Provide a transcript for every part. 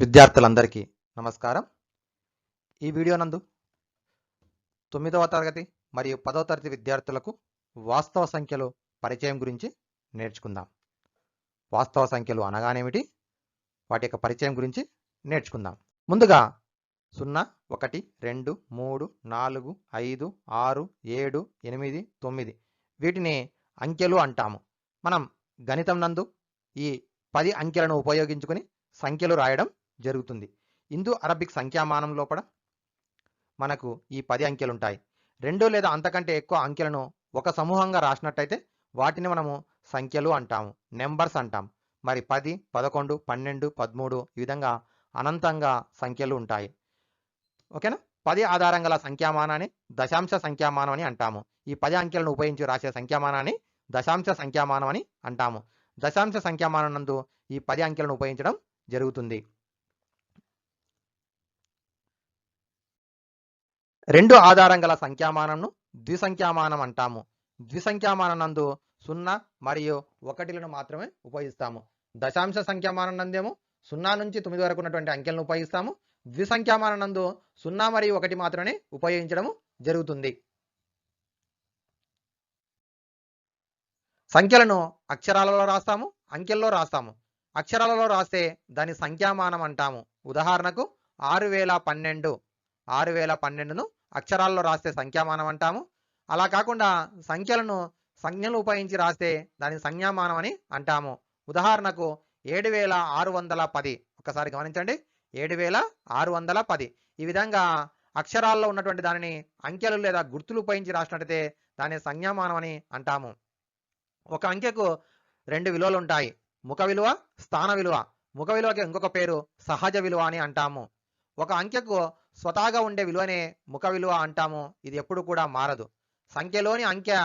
విద్యార్థులందరికీ నమస్కారం. ఈ వీడియో నందు తొమ్మిదవ తరగతి మరియు పదవ తరగతి విద్యార్థులకు వాస్తవ సంఖ్యలు పరిచయం గురించి నేర్చుకుందాం. వాస్తవ సంఖ్యలు అనగానేమిటి? వాటి యొక్క పరిచయం గురించి నేర్చుకుందాం. ముందుగా సున్నా ఒకటి రెండు మూడు నాలుగు ఐదు ఆరు ఏడు ఎనిమిది తొమ్మిది వీటిని అంకెలు అంటాము. మనం గణితం నందు ఈ పది అంకెలను ఉపయోగించుకుని సంఖ్యలు రాయడం జరుగుతుంది. ఇందు అరబిక్ సంఖ్యామానం లోపల మనకు ఈ పది అంకెలు ఉంటాయి రెండు లేదా అంతకంటే ఎక్కువ అంకెలను ఒక సమూహంగా రాసినట్టయితే వాటిని మనము సంఖ్యలు అంటాము నెంబర్స్ అంటాం. మరి పది పదకొండు పన్నెండు పదమూడు ఈ విధంగా అనంతంగా సంఖ్యలు ఉంటాయి. ఓకేనా? పది ఆధారం గల సంఖ్యామానాన్ని దశాంశ సంఖ్యామానం అని అంటాము. ఈ పది అంకెలను ఉపయోగించి రాసే సంఖ్యామానాన్ని దశాంశ సంఖ్యామానం అని అంటాము. దశాంశ సంఖ్యామానం నందు ఈ పది అంకెలను ఉపయోగించడం జరుగుతుంది. రెండు ఆధారం గల సంఖ్యామానంను ద్విసంఖ్యామానం అంటాము. ద్విసంఖ్యామానం నందు సున్నా మరియు ఒకటిలను మాత్రమే ఉపయోగిస్తాము. దశాంశ సంఖ్యామానం నందేమో? సున్నా నుంచి తొమ్మిది వరకు ఉన్నటువంటి అంకెలను ఉపయోగిస్తాము. ద్విసంఖ్యామానం నందు సున్నా మరియు ఒకటి మాత్రమే ఉపయోగించడం జరుగుతుంది. సంఖ్యలను అక్షరాలలో రాస్తాము అంకెల్లో రాస్తాము. అక్షరాలలో రాస్తే దాని సంఖ్యామానం అంటాము. ఉదాహరణకు ఆరు వేల పన్నెండు. ఆరు వేల పన్నెండును అక్షరాల్లో రాస్తే సంఖ్యామానం అంటాము. అలా కాకుండా సంఖ్యలను సంజ్ఞలు ఉపయోగించి రాస్తే దానిని సంజ్ఞామానం అని అంటాము. ఉదాహరణకు ఏడు వేల ఆరు వందల పది. ఒకసారి గమనించండి. ఏడు వేల ఆరు వందల పది. ఈ విధంగా అక్షరాల్లో ఉన్నటువంటి దానిని అంకెలు లేదా గుర్తులు ఉపయోగించి రాసినట్టయితే దాని సంజ్ఞామానం అని అంటాము. ఒక అంకెకు రెండు విలువలు ఉంటాయి. ముఖ విలువ స్థాన విలువ. ముఖ విలువకి ఇంకొక పేరు సహజ విలువ అని అంటాము. ఒక అంకెకు స్వతహాగా ఉండే విలువనే ముఖ విలువ అంటాము. ఇది ఎప్పుడు కూడా మారదు. సంఖ్యలోని అంకె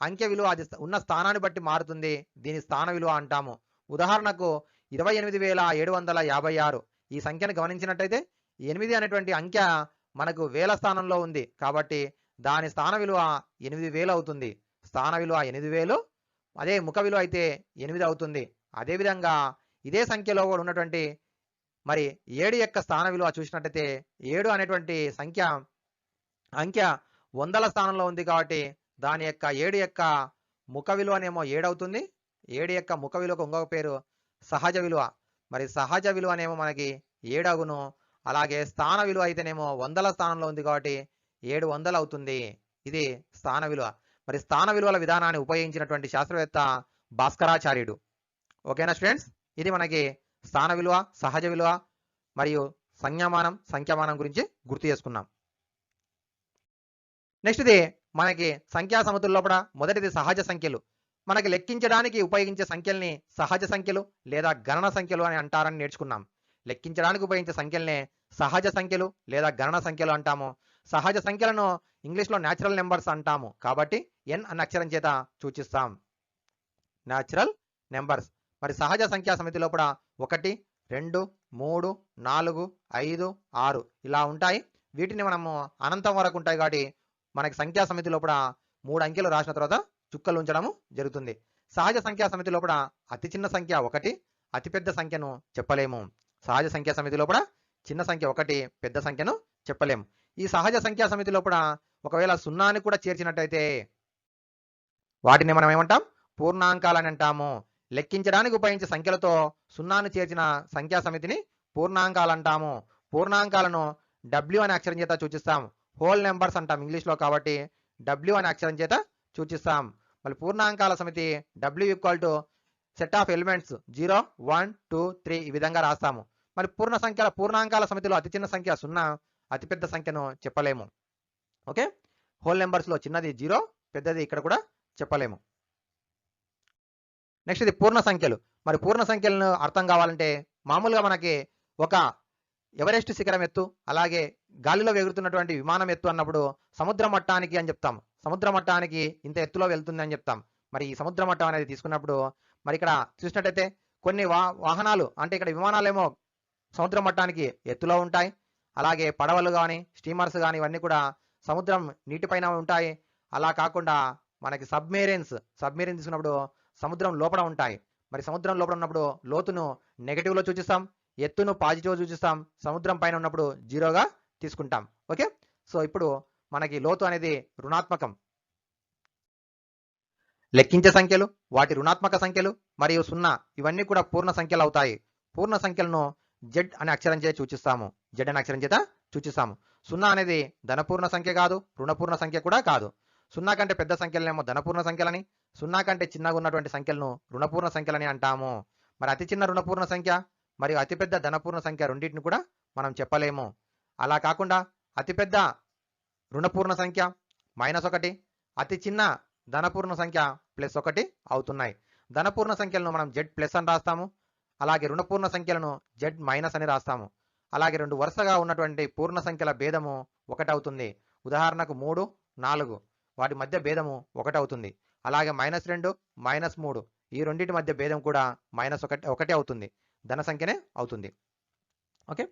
అంకె విలువ అది ఉన్న స్థానాన్ని బట్టి మారుతుంది. దీని స్థాన విలువ అంటాము. ఉదాహరణకు ఇరవై ఎనిమిది వేల ఏడు వందల యాభై ఆరు. ఈ సంఖ్యను గమనించినట్టయితే ఎనిమిది అనేటువంటి అంకె మనకు వేల స్థానంలో ఉంది. కాబట్టి దాని స్థాన విలువ ఎనిమిది వేలు అవుతుంది. స్థాన విలువ ఎనిమిది వేలు అదే ముఖ విలువ అయితే ఎనిమిది అవుతుంది. అదేవిధంగా ఇదే సంఖ్యలో కూడా ఉన్నటువంటి మరి ఏడు యొక్క స్థాన విలువ చూసినట్టయితే ఏడు అనేటువంటి సంఖ్య అంఖ్య వందల స్థానంలో ఉంది కాబట్టి దాని యొక్క ఏడు యొక్క ముఖ విలువనేమో ఏడవుతుంది ఏడు యొక్క ముఖ విలువకు ఇంకొక పేరు సహజ విలువ. మరి సహజ విలువనేమో మనకి ఏడగును అలాగే స్థాన విలువ అయితేనేమో వందల స్థానంలో ఉంది కాబట్టి ఏడు వందలు అవుతుంది. ఇది స్థాన విలువ. మరి స్థాన విలువల విధానాన్ని ఉపయోగించినటువంటి శాస్త్రవేత్త భాస్కరాచార్యుడు. ఓకేనా స్టూడెంట్స్? ఇది మనకి స్థాన విలువ సహజ విలువ మరియు సంజ్ఞామానం సంఖ్యామానం గురించి గుర్తు చేసుకున్నాం. నెక్స్ట్ది మనకి సంఖ్యా సమతుల లోపల మొదటిది సహజ సంఖ్యలు. మనకి లెక్కించడానికి ఉపయోగించే సంఖ్యల్ని సహజ సంఖ్యలు లేదా గణన సంఖ్యలు అని అంటారని నేర్చుకున్నాం. లెక్కించడానికి ఉపయోగించే సంఖ్యల్ని సహజ సంఖ్యలు లేదా గణన సంఖ్యలు అంటాము. సహజ సంఖ్యలను ఇంగ్లీష్లో న్యాచురల్ నెంబర్స్ అంటాము. కాబట్టి ఎన్ అన్న అక్షరం చేత సూచిస్తాం. న్యాచురల్ నెంబర్స్ మరి సహజ సంఖ్యా సమితి లోపల ఒకటి రెండు మూడు నాలుగు ఐదు ఆరు ఇలా ఉంటాయి. వీటిని మనము అనంతం వరకు ఉంటాయి కాబట్టి మనకి సంఖ్యా సమితి లోపల మూడు అంకెలు రాసిన తర్వాత చుక్కలు ఉంచడము జరుగుతుంది. సహజ సంఖ్యా సమితి లోపల అతి చిన్న సంఖ్య ఒకటి అతిపెద్ద సంఖ్యను చెప్పలేము. సహజ సంఖ్యా సమితి లోపల చిన్న సంఖ్య ఒకటి పెద్ద సంఖ్యను చెప్పలేము. ఈ సహజ సంఖ్యా సమితి లోపల ఒకవేళ సున్నాని కూడా చేర్చినట్టయితే వాటిని మనం ఏమంటాం? పూర్ణాంకాలని అంటాము. లెక్కించడానికి ఉపయోగించే సంఖ్యలతో సున్నాను చేర్చిన సంఖ్యా సమితిని పూర్ణాంకాలు అంటాము పూర్ణాంకాలను డబ్ల్యూ అనే అక్షరం చేత సూచిస్తాం. హోల్ నెంబర్స్ అంటాం ఇంగ్లీష్లో కాబట్టి డబ్ల్యూ అనే అక్షరం చేత సూచిస్తాం. మళ్ళీ పూర్ణాంకాల సమితి W equal to set of elements zero one two three ఈ విధంగా రాస్తాము. మరి పూర్ణ సంఖ్యల పూర్ణాంకాల సమితిలో అతి చిన్న సంఖ్య సున్నా అతిపెద్ద సంఖ్యను చెప్పలేము. ఓకే? హోల్ నెంబర్స్లో చిన్నది జీరో పెద్దది ఇక్కడ కూడా చెప్పలేము. నెక్స్ట్ ఇది పూర్ణ సంఖ్యలు. మరి పూర్ణ సంఖ్యలను అర్థం కావాలంటే మామూలుగా మనకి ఒక ఎవరెస్ట్ శిఖరం ఎత్తు అలాగే గాలిలో ఎగురుతున్నటువంటి విమానం ఎత్తు అన్నప్పుడు సముద్ర మట్టానికి అని చెప్తాం. సముద్ర మట్టానికి ఇంత ఎత్తులో వెళ్తుంది అని చెప్తాం. మరి ఈ సముద్ర మట్టం అనేది తీసుకున్నప్పుడు మరి ఇక్కడ చూసినట్టయితే కొన్ని వా వాహనాలు అంటే ఇక్కడ విమానాలేమో సముద్ర మట్టానికి ఎత్తులో ఉంటాయి. అలాగే పడవలు కానీ స్టీమర్స్ కానీ ఇవన్నీ కూడా సముద్రం నీటిపైన ఉంటాయి. అలా కాకుండా మనకి సబ్మెరీన్స్ సబ్మెరీన్ తీసుకున్నప్పుడు సముద్రం లోపల ఉంటాయి. మరి సముద్రం లోపల ఉన్నప్పుడు లోతును నెగటివ్లో సూచిస్తాం ఎత్తును పాజిటివ్ సూచిస్తాం సముద్రం పైన ఉన్నప్పుడు జీరోగా తీసుకుంటాం. ఓకే సో ఇప్పుడు మనకి లోతు అనేది రుణాత్మకం. లెక్కించే సంఖ్యలు వాటి రుణాత్మక సంఖ్యలు మరియు సున్నా ఇవన్నీ కూడా పూర్ణ సంఖ్యలు అవుతాయి. పూర్ణ సంఖ్యలను జెడ్ అనే అక్షరం చేత సూచిస్తాము. జెడ్ అనే అక్షరం చేత సూచిస్తాము. సున్నా అనేది ధనపూర్ణ సంఖ్య కాదు రుణపూర్ణ సంఖ్య కూడా కాదు. సున్నా కంటే పెద్ద సంఖ్యలనేమో ధనపూర్ణ సంఖ్యలని సున్నా కంటే చిన్నగా ఉన్నటువంటి సంఖ్యలను రుణపూర్ణ సంఖ్యలని అంటాము. మరి అతి చిన్న రుణపూర్ణ సంఖ్య మరియు అతిపెద్ద ధనపూర్ణ సంఖ్య రెండింటిని కూడా మనం చెప్పలేము. అలా కాకుండా అతిపెద్ద రుణపూర్ణ సంఖ్య మైనస్ ఒకటి అతి చిన్న ధనపూర్ణ సంఖ్య ప్లస్ ఒకటి అవుతున్నాయి. ధనపూర్ణ సంఖ్యలను మనం జెడ్ ప్లస్ అని రాస్తాము. అలాగే రుణపూర్ణ సంఖ్యలను జెడ్ మైనస్ అని రాస్తాము. అలాగే రెండు వరుసగా ఉన్నటువంటి పూర్ణ సంఖ్యల భేదము ఒకటవుతుంది ఉదాహరణకు మూడు నాలుగు. వాటి మధ్య భేదము ఒకటవుతుంది అలాగే మైనస్ రెండు మైనస్ మూడు. ఈ రెండింటి మధ్య భేదం కూడా మైనస్ ఒకటి ఒకటే అవుతుంది. ధన సంఖ్యనే అవుతుంది. ఓకే?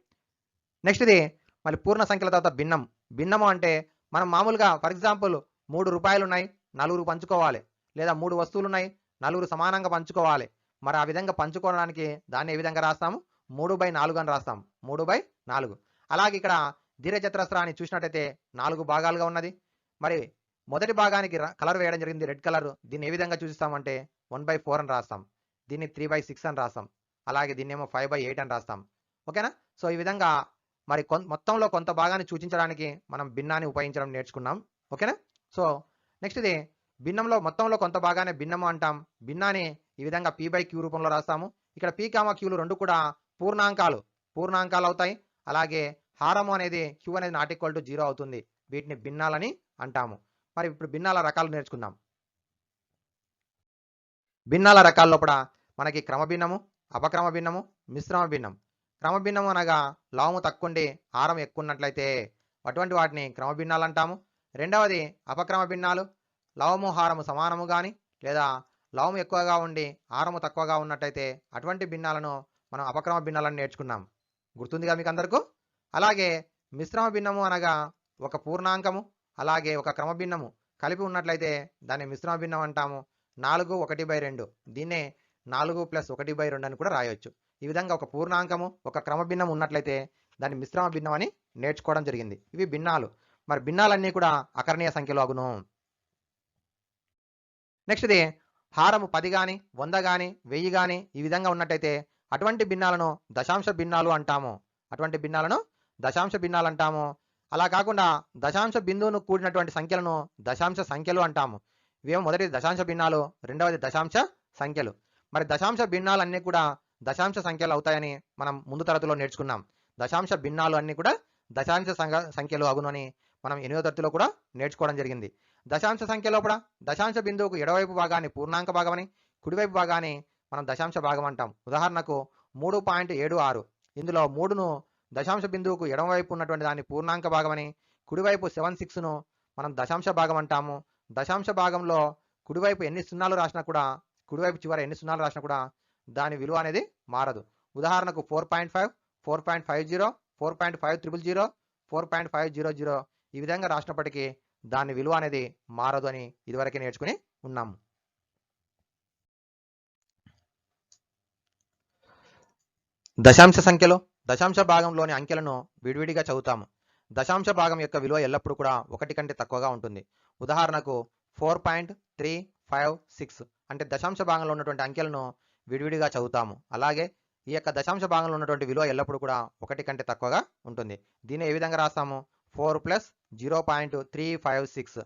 నెక్స్ట్ ఇది మళ్ళీ పూర్ణ సంఖ్యల తర్వాత భిన్నం. భిన్నము అంటే మనం మామూలుగా ఫర్ ఎగ్జాంపుల్ మూడు రూపాయలు ఉన్నాయి నలుగురు పంచుకోవాలి. లేదా మూడు వస్తువులు ఉన్నాయి నలుగురు సమానంగా పంచుకోవాలి. మరి ఆ విధంగా పంచుకోవడానికి దాన్ని ఏ విధంగా రాస్తాము? మూడు బై నాలుగు అని రాస్తాం మూడు బై నాలుగు. అలాగే ఇక్కడ దీర్ఘచతురస్రాన్ని చూసినట్టయితే నాలుగు భాగాలుగా ఉన్నది. మరి మొదటి భాగానికి కలర్ వేయడం జరిగింది రెడ్ కలర్. దీన్ని ఏ విధంగా చూపిస్తామంటే వన్ బై ఫోర్ అని రాస్తాం. దీన్ని త్రీ బై సిక్స్ అని రాస్తాం. అలాగే దీన్ని ఏమో ఫైవ్ బై ఎయిట్ అని రాస్తాం. ఓకేనా? సో ఈ విధంగా మరి మొత్తంలో కొంత భాగాన్ని సూచించడానికి మనం భిన్నాన్ని ఉపయోగించడం నేర్చుకున్నాం. ఓకేనా? సో నెక్స్ట్ ఇది భిన్నంలో మొత్తంలో కొంత భాగాన్ని భిన్నము అంటాం. భిన్నాన్ని ఈ విధంగా పీ బై క్యూ రూపంలో రాస్తాము. ఇక్కడ పీ కామా క్యూలు రెండు కూడా పూర్ణాంకాలు. పూర్ణాంకాలు అవుతాయి. అలాగే హారము అనేది క్యూ అనేది నాట్ ఈక్వల్ టు జీరో అవుతుంది. వీటిని భిన్నాలని అంటాము. మరి ఇప్పుడు భిన్నాల రకాలు నేర్చుకుందాం. భిన్నాల రకాల లోపల మనకి క్రమ భిన్నము అపక్రమ భిన్నము మిశ్రమ భిన్నం. క్రమ భిన్నము అనగా లావము తక్కువండి హారం ఎక్కువ ఉన్నట్లయితే అటువంటి వాటిని క్రమ భిన్నాలు అంటాము. రెండవది అపక్రమ భిన్నాలు లవము హారము సమానము కానీ లేదా లవము ఎక్కువగా ఉండి హారము తక్కువగా ఉన్నట్టయితే అటువంటి భిన్నాలను మనం అపక్రమ భిన్నాలను నేర్చుకున్నాం. గుర్తుందిగా మీకు అందరికీ అలాగే మిశ్రమ భిన్నము అనగా ఒక పూర్ణాంకము అలాగే ఒక క్రమ భిన్నము కలిపి ఉన్నట్లయితే దాన్ని మిశ్రమ భిన్నం అంటాము. నాలుగు ఒకటి బై రెండు. దీన్నే నాలుగు ప్లస్ ఒకటి బై రెండు అని కూడా రాయొచ్చు. ఈ విధంగా ఒక పూర్ణాంకము ఒక క్రమ భిన్నం ఉన్నట్లయితే దాన్ని మిశ్రమ భిన్నం అని నేర్చుకోవడం జరిగింది. ఇవి భిన్నాలు. మరి భిన్నాలన్నీ కూడా అకరణీయ సంఖ్యలో అగును. నెక్స్ట్ ఇది హారము పది కానీ వంద కానీ వెయ్యి కానీ ఈ విధంగా ఉన్నట్టయితే అటువంటి భిన్నాలను దశాంశ భిన్నాలు అంటాము. అటువంటి భిన్నాలను దశాంశ భిన్నాలు అంటాము. అలా కాకుండా దశాంశ బిందువును కూడినటువంటి సంఖ్యలను దశాంశ సంఖ్యలు అంటాము. ఇవేమో మొదటి దశాంశ భిన్నాలు రెండవది దశాంశ సంఖ్యలు. మరి దశాంశ భిన్నాలు అన్నీ కూడా దశాంశ సంఖ్యలు అవుతాయని మనం ముందు తరగతిలో నేర్చుకున్నాం. దశాంశ భిన్నాలు అన్నీ కూడా దశాంశ సంఖ్య సంఖ్యలు అగునని మనం ఎనిమిదో తరగతిలో కూడా నేర్చుకోవడం జరిగింది. దశాంశ సంఖ్య లోపల దశాంశ బిందువుకు ఎడవైపు భాగాన్ని పూర్ణాంక భాగమని కుడివైపు భాగాన్ని మనం దశాంశ భాగం అంటాం. ఉదాహరణకు మూడు పాయింట్ ఏడు ఆరు. ఇందులో మూడును దశాంశ బిందువుకు ఎడమవైపు ఉన్నటువంటి దాని పూర్ణాంక భాగమని కుడివైపు సెవెన్ సిక్స్ను మనం దశాంశ భాగం అంటాము. దశాంశ భాగంలో కుడివైపు ఎన్ని సున్నాలు రాసినా కూడా కుడివైపు చివర ఎన్ని సున్నాలు రాసినా కూడా దాని విలువ అనేది మారదు. ఉదాహరణకు four point five four point five zero four point five triple zero four point five zero zero ఈ విధంగా రాసినప్పటికీ దాని విలువ అనేది మారదు అని ఇదివరకే నేర్చుకుని ఉన్నాము. దశాంశ సంఖ్యలో దశాంశ భాగంలోని అంకెలను విడివిడిగా చదువుతాము. దశాంశ భాగం యొక్క విలువ ఎల్లప్పుడూ కూడా ఒకటి కంటే తక్కువగా ఉంటుంది. ఉదాహరణకు four point three five six అంటే దశాంశ భాగంలో ఉన్నటువంటి అంకెలను విడివిడిగా చదువుతాము. అలాగే ఈ యొక్క దశాంశ భాగంలో ఉన్నటువంటి విలువ ఎల్లప్పుడూ కూడా ఒకటి కంటే తక్కువగా ఉంటుంది. దీన్ని ఏ విధంగా రాస్తాము? Four plus zero point three five six.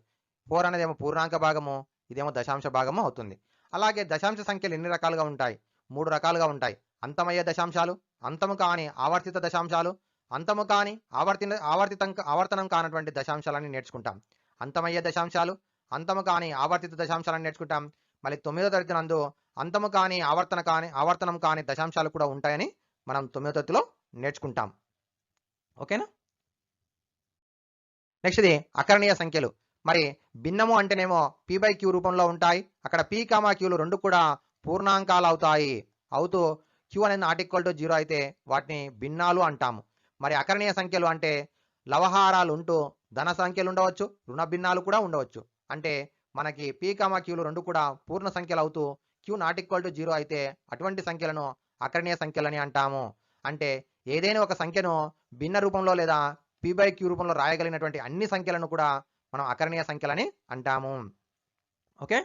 Four అనేదేమో పూర్ణాంక భాగము ఇదేమో దశాంశ భాగము అవుతుంది. అలాగే దశాంశ సంఖ్యలు ఎన్ని రకాలుగా ఉంటాయి? మూడు రకాలుగా ఉంటాయి. అంతమయ్యే దశాంశాలు? అంతము కాని ఆవర్తిత దశాంశాలు అంతము కాని ఆవర్తిన ఆవర్తితం ఆవర్తనం కానటువంటి దశాంశాలని నేర్చుకుంటాం. అంతమయ్యే దశాంశాలు అంతము కాని ఆవర్తిత దశాంశాలను నేర్చుకుంటాం. మళ్ళీ తొమ్మిదో తరగతి నందు అంతము కాని ఆవర్తన కాని ఆవర్తనం కాని దశాంశాలు కూడా ఉంటాయని మనం తొమ్మిదో తరగతిలో నేర్చుకుంటాం. ఓకేనా? నెక్స్ట్ ఇది అకరణీయ సంఖ్యలు. మరి భిన్నము అంటేనేమో పీ బై క్యూ రూపంలో ఉంటాయి. అక్కడ పీ కామా క్యూలు రెండు కూడా పూర్ణాంకాలు అవుతాయి. అవుతూ క్యూ అనేది నాట్ ఈక్వల్ టు జీరో అయితే వాటిని భిన్నాలు అంటాము. మరి అకరణీయ సంఖ్యలు అంటే లవహారాలు ఉంటూ ధన సంఖ్యలు ఉండవచ్చు రుణ భిన్నాలు కూడా ఉండవచ్చు. అంటే మనకి పీకామా క్యూలు రెండు కూడా పూర్ణ సంఖ్యలు అవుతూ Q not equal to zero అయితే అటువంటి సంఖ్యలను అకరణీయ సంఖ్యలని అంటాము. అంటే ఏదైనా ఒక సంఖ్యను భిన్న రూపంలో లేదా పి బై క్యూ రూపంలో రాయగలిగినటువంటి అన్ని సంఖ్యలను కూడా మనం అకరణీయ సంఖ్యలని అంటాము. ఓకే?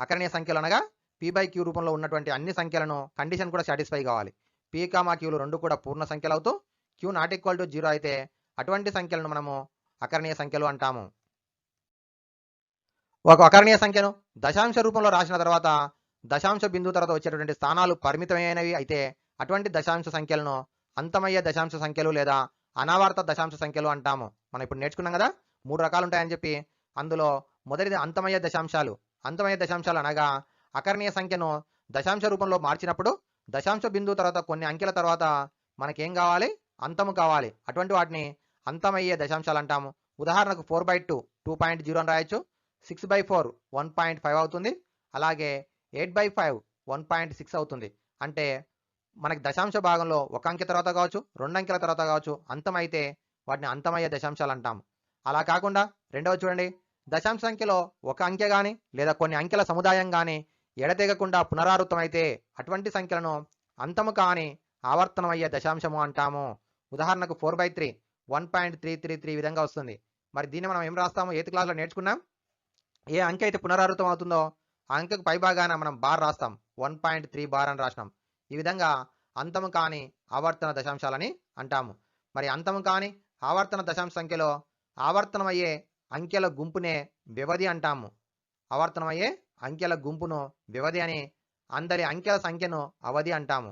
అకరణీయ సంఖ్యలు అనగా పీ బై క్యూ రూపంలో ఉన్నటువంటి అన్ని సంఖ్యలను కండిషన్ కూడా సాటిస్ఫై కావాలి. పీ కామా క్యూలు రెండు కూడా పూర్ణ సంఖ్యలు అవుతూ Q not equal to zero అయితే అటువంటి సంఖ్యలను మనము అకరణీయ సంఖ్యలు అంటాము. ఒక అకరణీయ సంఖ్యను దశాంశ రూపంలో రాసిన తర్వాత దశాంశ బిందువు తర్వాత వచ్చేటటువంటి స్థానాలు పరిమితమైనవి అయితే అటువంటి దశాంశ సంఖ్యలను అంతమయ్యే దశాంశ సంఖ్యలు లేదా అనావార్త దశాంశ సంఖ్యలు అంటాము. మనం ఇప్పుడు నేర్చుకున్నాం కదా మూడు రకాలు ఉంటాయని చెప్పి అందులో మొదటిది అంతమయ్యే దశాంశాలు. అంతమయ్యే దశాంశాలు అనగా అకర్ణీయ సంఖ్యను దశాంశ రూపంలో మార్చినప్పుడు దశాంశ బిందువు తర్వాత కొన్ని అంకెల తర్వాత మనకేం కావాలి? అంతము కావాలి. అటువంటి వాటిని అంతమయ్యే దశాంశాలు అంటాము ఉదాహరణకు four by two two point zero అని రాయొచ్చు. Six by four one point five అవుతుంది. అలాగే eight by five one point six అవుతుంది. అంటే మనకి దశాంశ భాగంలో ఒక అంకె తర్వాత కావచ్చు రెండు అంకెల తర్వాత కావచ్చు అంతమైతే వాటిని అంతమయ్యే దశాంశాలు అంటాం అలా కాకుండా రెండవ చూడండి. దశాంశ సంఖ్యలో ఒక అంకె కానీ లేదా కొన్ని అంకెల సముదాయం కానీ ఎడతెగకుండా పునరావృతమైతే అటువంటి సంఖ్యలను అంతము కాని ఆవర్తనమయ్యే దశాంశము అంటాము. ఉదాహరణకు four by three one point three three three విధంగా వస్తుంది. మరి దీన్ని మనం ఏం రాస్తాము? ఎయిత్ క్లాస్లో నేర్చుకున్నాం? ఏ అంకె అయితే పునరావృతం అవుతుందో ఆ అంకెకు పై భాగాన మనం బార్ రాస్తాం. వన్ పాయింట్ త్రీ బార్ అని రాసినాం. ఈ విధంగా అంతము కాని ఆవర్తన దశాంశాలని అంటాము. మరి అంతము కాని ఆవర్తన దశాంశ సంఖ్యలో ఆవర్తనమయ్యే అంకెల గుంపునే వ్యవధి అంటాము. ఆవర్తనమయ్యే అంకెల గుంపును వ్యవధి అని అందరి అంకెల సంఖ్యను అవధి అంటాము.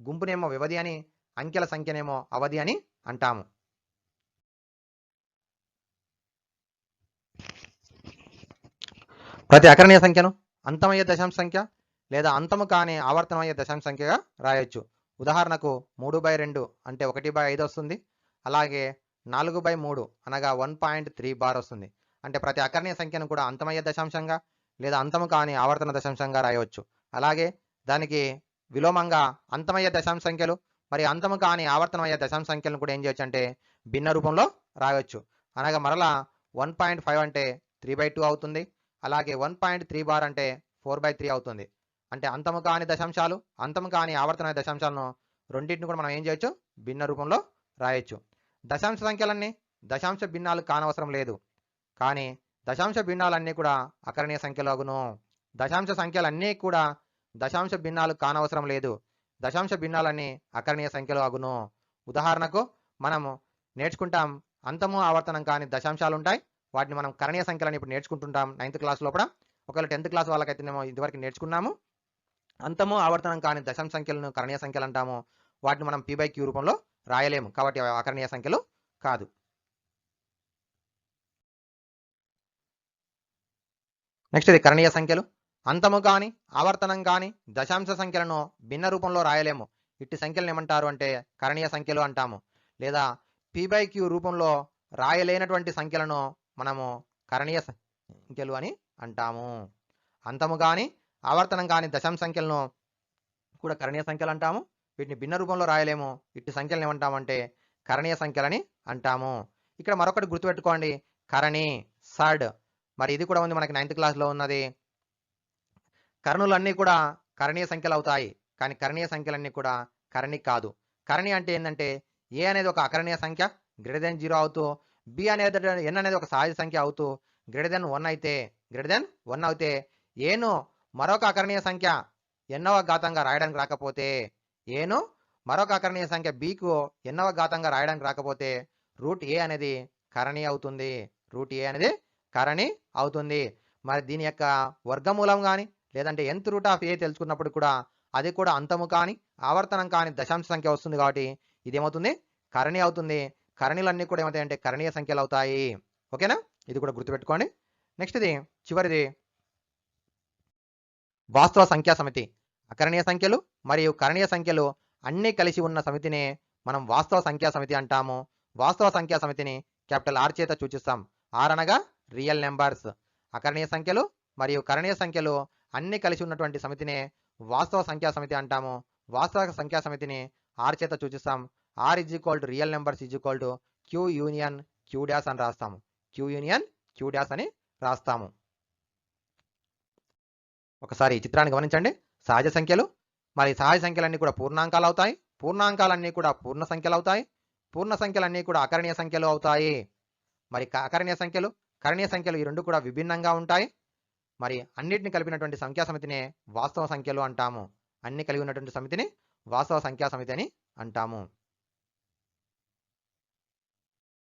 గుంపునేమో వ్యవధి అని అంకెల సంఖ్యనేమో అవధి అని అంటాము. ప్రతి అకరణీయ సంఖ్యను అంతమయ్యే దశాంశ సంఖ్య లేదా అంతము కాని ఆవర్తనమయ్యే దశాంశ సంఖ్యగా రాయొచ్చు. ఉదాహరణకు మూడు బై రెండు అంటే ఒకటి బై ఐదు వస్తుంది. అలాగే నాలుగు బై మూడు అనగా వన్ పాయింట్ త్రీ బార్ వస్తుంది. అంటే ప్రతి అకరణీయ సంఖ్యను కూడా అంతమయ్యే దశాంశంగా లేదా అంతము కాని ఆవర్తన దశాంశంగా రాయవచ్చు. అలాగే దానికి విలోమంగా అంతమయ్యే దశాంశ సంఖ్యలు మరి అంతము కాని ఆవర్తనమయ్యే దశాంశ సంఖ్యలను కూడా ఏం చేయొచ్చు అంటే భిన్న రూపంలో రాయవచ్చు అనగా మరలా వన్ పాయింట్ ఫైవ్ అంటే త్రీ బై టూ అవుతుంది. అలాగే వన్ పాయింట్ త్రీ బార్ అంటే ఫోర్ బై త్రీ అవుతుంది. అంటే అంతము కాని దశాంశాలు అంతము కాని ఆవర్తన దశాంశాలను రెండింటిని కూడా మనం ఏం చేయొచ్చు? భిన్న రూపంలో రాయొచ్చు. దశాంశ సంఖ్యలన్నీ దశాంశ భిన్నాలు కానవసరం లేదు. కానీ దశాంశ భిన్నాలన్నీ కూడా అకరణీయ సంఖ్యలోగును. దశాంశ సంఖ్యలన్నీ కూడా దశాంశ భిన్నాలు కానవసరం లేదు. దశాంశ భిన్నాలన్నీ అకరణీయ సంఖ్యలో అగును ఉదాహరణకు మనము నేర్చుకుంటాం అంతము ఆవర్తనం కాని దశాంశాలు ఉంటాయి వాటిని మనం కరణీయ సంఖ్యలను ఇప్పుడు నేర్చుకుంటుంటాం నైన్త్ క్లాస్ లోపల. ఒకవేళ టెన్త్ క్లాస్ వాళ్ళకైతేనేమో ఇదివరకు నేర్చుకున్నాము. అంతము ఆవర్తనం కాని దశాంశ సంఖ్యలను కరణీయ సంఖ్యలు అంటాము వాటిని మనం పీ బై క్యూ రూపంలో రాయలేము. కాబట్టి అకరణీయ సంఖ్యలు కాదు. నెక్స్ట్ ఇది కరణీయ సంఖ్యలు. అంతము కానీ ఆవర్తనం కానీ దశాంశ సంఖ్యలను భిన్న రూపంలో రాయలేము. ఇట్టి సంఖ్యలను ఏమంటారు అంటే కరణీయ సంఖ్యలు అంటాము. లేదా పీ బై క్యూ రూపంలో రాయలేనటువంటి సంఖ్యలను మనము కరణీయ సంఖ్యలు అని అంటాము. అంతము కానీ ఆవర్తనం కానీ దశాంశ సంఖ్యలను కూడా కరణీయ సంఖ్యలు అంటాము. వీటిని భిన్న రూపంలో రాయలేము. ఇట్టి సంఖ్యలను ఏమంటామంటే కరణీయ సంఖ్యలని అంటాము. ఇక్కడ మరొకటి గుర్తుపెట్టుకోండి. కరణి సడ్. మరి ఇది కూడా ఉంది మనకి నైన్త్ క్లాస్లో ఉన్నది. కరణులన్నీ కూడా కరణీయ సంఖ్యలు అవుతాయి. కానీ కరణీయ సంఖ్యలన్నీ కూడా కరణి కాదు. కరణి అంటే ఏంటంటే ఏ అనేది ఒక అకరణీయ సంఖ్య గ్రేటర్ దెన్ జీరో అవుతూ బి అనేది ఎన్ అనేది ఒక సహజ సంఖ్య అవుతూ గ్రేటర్ దెన్ వన్ అయితే గ్రేటర్ దెన్ వన్ అయితే ఏను మరొక అకరణీయ సంఖ్య ఎన్నవ ఘాతంగా రాయడానికి రాకపోతే ఏను మరొక అకరణీయ సంఖ్య బికు ఎన్నవ ఘాతంగా రాయడానికి రాకపోతే రూట్ ఏ అనేది కరణి అవుతుంది. రూట్ ఏ అనేది కరణి అవుతుంది. మరి దీని యొక్క వర్గమూలం కానీ లేదంటే ఎంత రూట్ ఆఫ్ ఏ తెలుసుకున్నప్పుడు కూడా అది కూడా అంతము కానీ ఆవర్తనం కానీ దశాంశ సంఖ్య వస్తుంది కాబట్టి ఇది ఏమవుతుంది కరణి అవుతుంది. కరణిలన్నీ కూడా ఏమవుతాయంటే కరణీయ సంఖ్యలు అవుతాయి. ఓకేనా? ఇది కూడా గుర్తుపెట్టుకోండి. నెక్స్ట్ ఇది చివరిది. వాస్తవ సంఖ్యా సమితి. అకరణీయ సంఖ్యలు మరియు కరణీయ సంఖ్యలు అన్నీ కలిసి ఉన్న సమితిని మనం వాస్తవ సంఖ్యా సమితి అంటాము. వాస్తవ సంఖ్యా సమితిని క్యాపిటల్ ఆర్ చేత సూచిస్తాం. ఆర్ అనగా రియల్ నెంబర్స్. అకరణీయ సంఖ్యలు మరియు కరణీయ సంఖ్యలు అన్ని కలిసి ఉన్నటువంటి సమితినే వాస్తవ సంఖ్యా సమితి అంటాము. వాస్తవ సంఖ్యా సమితిని ఆర్ చేత సూచిస్తాం. R is equal to real numbers is equal to Q union Q dash అని రాస్తాము. క్యూ యూనియన్ క్యూ డాస్ అని రాస్తాము. ఒకసారి ఈ చిత్రాన్ని గమనించండి. సహజ సంఖ్యలు మరి సహజ సంఖ్యలన్నీ కూడా పూర్ణాంకాలు అవుతాయి. పూర్ణాంకాలన్నీ కూడా పూర్ణ సంఖ్యలు అవుతాయి. పూర్ణ సంఖ్యలన్నీ కూడా అకరణీయ సంఖ్యలు అవుతాయి. మరి అకరణీయ సంఖ్యలు కరణీయ సంఖ్యలు ఈ రెండు కూడా విభిన్నంగా ఉంటాయి. మరి అన్నిటిని కలిపినటువంటి సంఖ్యా సమితినే వాస్తవ సంఖ్యలు అంటాము. అన్ని కలిగి ఉన్నటువంటి సమితిని వాస్తవ సంఖ్యా సమితి అని అంటాము.